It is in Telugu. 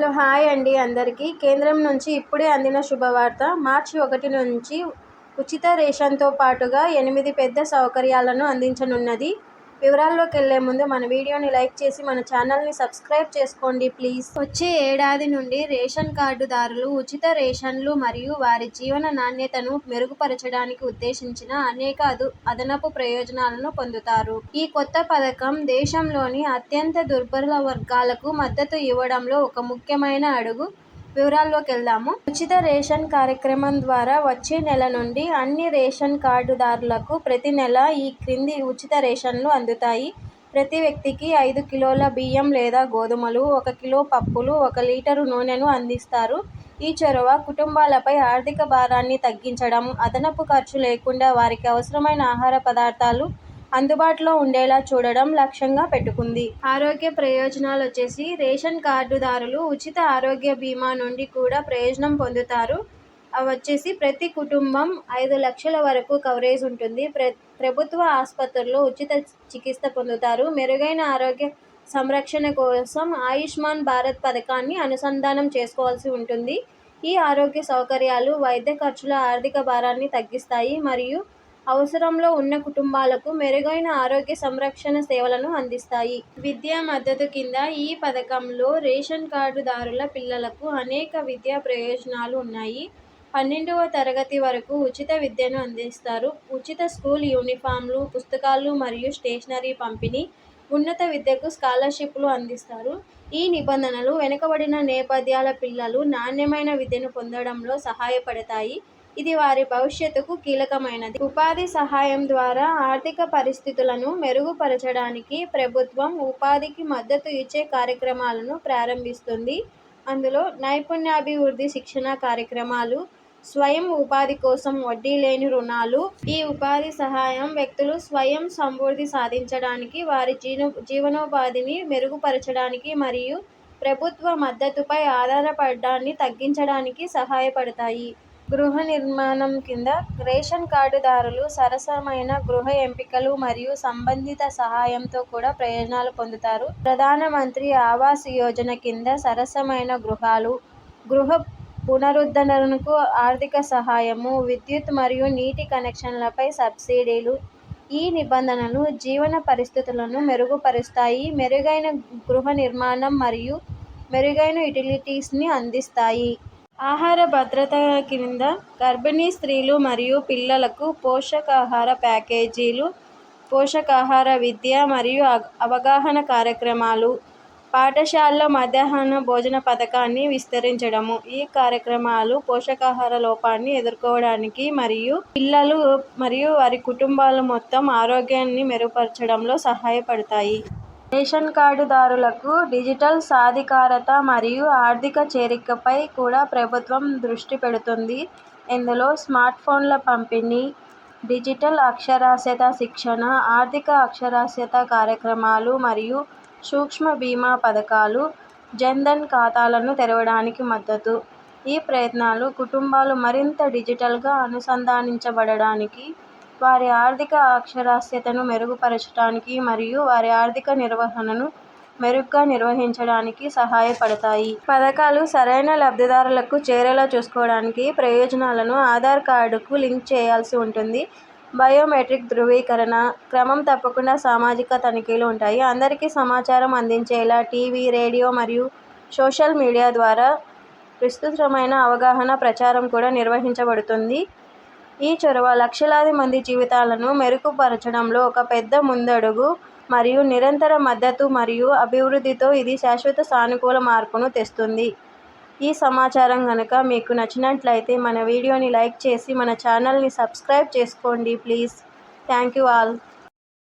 హలో హాయ్ అండి అందరికీ. కేంద్రం నుంచి ఇప్పుడే అందిన శుభవార్త మార్చి ఒకటి నుంచి ఉచిత రేషన్తో పాటుగా ఎనిమిది పెద్ద సౌకర్యాలను అందించనున్నది. వివరాల్లోకి వెళ్ళే ముందు మన వీడియోని లైక్ చేసి మన ఛానల్ని సబ్స్క్రైబ్ చేసుకోండి ప్లీజ్. వచ్చే ఏడాది నుండి రేషన్ కార్డుదారులు ఉచిత రేషన్లు మరియు వారి జీవన నాణ్యతను మెరుగుపరచడానికి ఉద్దేశించిన అనేక అదు అదనపు ప్రయోజనాలను పొందుతారు. ఈ కొత్త పథకం దేశంలోని అత్యంత దుర్బల వర్గాలకు మద్దతు ఇవ్వడంలో ఒక ముఖ్యమైన అడుగు వివరాల్లోకి వెళ్దాము. ఉచిత రేషన్ కార్యక్రమం ద్వారా వచ్చే నెల నుండి అన్ని రేషన్ కార్డుదారులకు ప్రతి నెల ఈ క్రింది ఉచిత రేషన్లు అందుతాయి. ప్రతి వ్యక్తికి ఐదు కిలోల బియ్యం లేదా గోధుమలు ఒక కిలో పప్పులు ఒక లీటరు నూనెను అందిస్తారు. ఈ చొరవ కుటుంబాలపై ఆర్థిక భారాన్ని తగ్గించడం అదనపు ఖర్చు లేకుండా వారికి అవసరమైన ఆహార పదార్థాలు అందుబాటులో ఉండేలా చూడడం లక్ష్యంగా పెట్టుకుంది. ఆరోగ్య ప్రయోజనాలు వచ్చేసి రేషన్ కార్డుదారులు ఉచిత ఆరోగ్య బీమా నుండి కూడా ప్రయోజనం పొందుతారు. అవి వచ్చేసి ప్రతి కుటుంబం ఐదు లక్షల వరకు కవరేజ్ ఉంటుంది. ప్ర ప్రభుత్వ ఆసుపత్రుల్లో ఉచిత చికిత్స పొందుతారు. మెరుగైన ఆరోగ్య సంరక్షణ కోసం ఆయుష్మాన్ భారత్ పథకాన్ని అనుసంధానం చేసుకోవాల్సి ఉంటుంది. ఈ ఆరోగ్య సౌకర్యాలు వైద్య ఖర్చుల ఆర్థిక భారాన్ని తగ్గిస్తాయి. మరియు అవసరంలో ఉన్న కుటుంబాలకు మెరుగైన ఆరోగ్య సంరక్షణ సేవలను అందిస్తాయి. విద్యా మద్దతు కింద ఈ పథకంలో రేషన్ కార్డుదారుల పిల్లలకు అనేక విద్యా ప్రయోజనాలు ఉన్నాయి. పన్నెండవ తరగతి వరకు ఉచిత విద్యను అందిస్తారు. ఉచిత స్కూల్ యూనిఫామ్లు పుస్తకాలు మరియు స్టేషనరీ పంపిణీ ఉన్నత విద్యకు స్కాలర్షిప్లు అందిస్తారు. ఈ నిబంధనలు వెనుకబడిన నేపథ్యాల పిల్లలు నాణ్యమైన విద్యను పొందడంలో సహాయపడతాయి. ఇది వారి భవిష్యత్తుకు కీలకమైనది. ఉపాధి సహాయం ద్వారా ఆర్థిక పరిస్థితులను మెరుగుపరచడానికి ప్రభుత్వం ఉపాధికి మద్దతు ఇచ్చే కార్యక్రమాలను ప్రారంభిస్తుంది. అందులో నైపుణ్యాభివృద్ధి శిక్షణ కార్యక్రమాలు స్వయం ఉపాధి కోసం వడ్డీ లేని రుణాలు ఈ ఉపాధి సహాయం వ్యక్తులు స్వయం సమృద్ధి సాధించడానికి వారి జీవ జీవనోపాధిని మెరుగుపరచడానికి మరియు ప్రభుత్వ మద్దతుపై ఆధారపడడాన్ని తగ్గించడానికి సహాయపడతాయి. గృహ నిర్మాణం కింద రేషన్ కార్డుదారులు సరసమైన గృహ ఎంపికలు మరియు సంబంధిత సహాయంతో కూడా ప్రయోజనాలు పొందుతారు. ప్రధాన మంత్రి ఆవాస్ యోజన కింద సరసమైన గృహాలు గృహ పునరుద్ధరణకు ఆర్థిక సహాయము విద్యుత్ మరియు నీటి కనెక్షన్లపై సబ్సిడీలు ఈ నిబంధనలు జీవన పరిస్థితులను మెరుగుపరుస్తాయి. మెరుగైన గృహ నిర్మాణం మరియు మెరుగైన యుటిలిటీస్ని అందిస్తాయి. ఆహార భద్రత కింద గర్భిణీ స్త్రీలు మరియు పిల్లలకు పోషకాహార ప్యాకేజీలు పోషకాహార విద్య మరియు అవగాహన కార్యక్రమాలు పాఠశాలలో మధ్యాహ్న భోజన పథకాన్ని విస్తరించడము. ఈ కార్యక్రమాలు పోషకాహార లోపాన్ని ఎదుర్కోవడానికి మరియు పిల్లలు మరియు వారి కుటుంబాలు మొత్తం ఆరోగ్యాన్ని మెరుగుపరచడంలో సహాయపడతాయి. రేషన్ కార్డుదారులకు డిజిటల్ సాధికారత మరియు ఆర్థిక చేరికపై కూడా ప్రభుత్వం దృష్టి పెడుతుంది. ఇందులో స్మార్ట్ ఫోన్ల పంపిణీ డిజిటల్ అక్షరాస్యత శిక్షణ ఆర్థిక అక్షరాస్యత కార్యక్రమాలు మరియు సూక్ష్మ బీమా పథకాలు జన్ధన్ ఖాతాలను తెరవడానికి మద్దతు. ఈ ప్రయత్నాలు కుటుంబాలు మరింత డిజిటల్గా అనుసంధానించబడడానికి వారి ఆర్థిక అక్షరాస్యతను మెరుగుపరచడానికి మరియు వారి ఆర్థిక నిర్వహణను మెరుగ్గా నిర్వహించడానికి సహాయపడతాయి. పథకాలు సరైన లబ్ధిదారులకు చేరేలా చూసుకోవడానికి ప్రయోజనాలను ఆధార్ కార్డుకు లింక్ చేయాల్సి ఉంటుంది. బయోమెట్రిక్ ధృవీకరణ క్రమం తప్పకుండా సామాజిక తనిఖీలు ఉంటాయి. అందరికీ సమాచారం అందించేలా టీవీ రేడియో మరియు సోషల్ మీడియా ద్వారా విస్తృతమైన అవగాహన ప్రచారం కూడా నిర్వహించబడుతుంది. ఈ చొరవ లక్షలాది మంది జీవితాలను మెరుగుపరచడంలో ఒక పెద్ద ముందడుగు మరియు నిరంతర మద్దతు మరియు అభివృద్ధితో ఇది శాశ్వత సానుకూల మార్పును తెస్తుంది. ఈ సమాచారం కనుక మీకు నచ్చినట్లయితే మన వీడియోని లైక్ చేసి మన ఛానల్ని సబ్స్క్రైబ్ చేసుకోండి ప్లీజ్. Thank you all.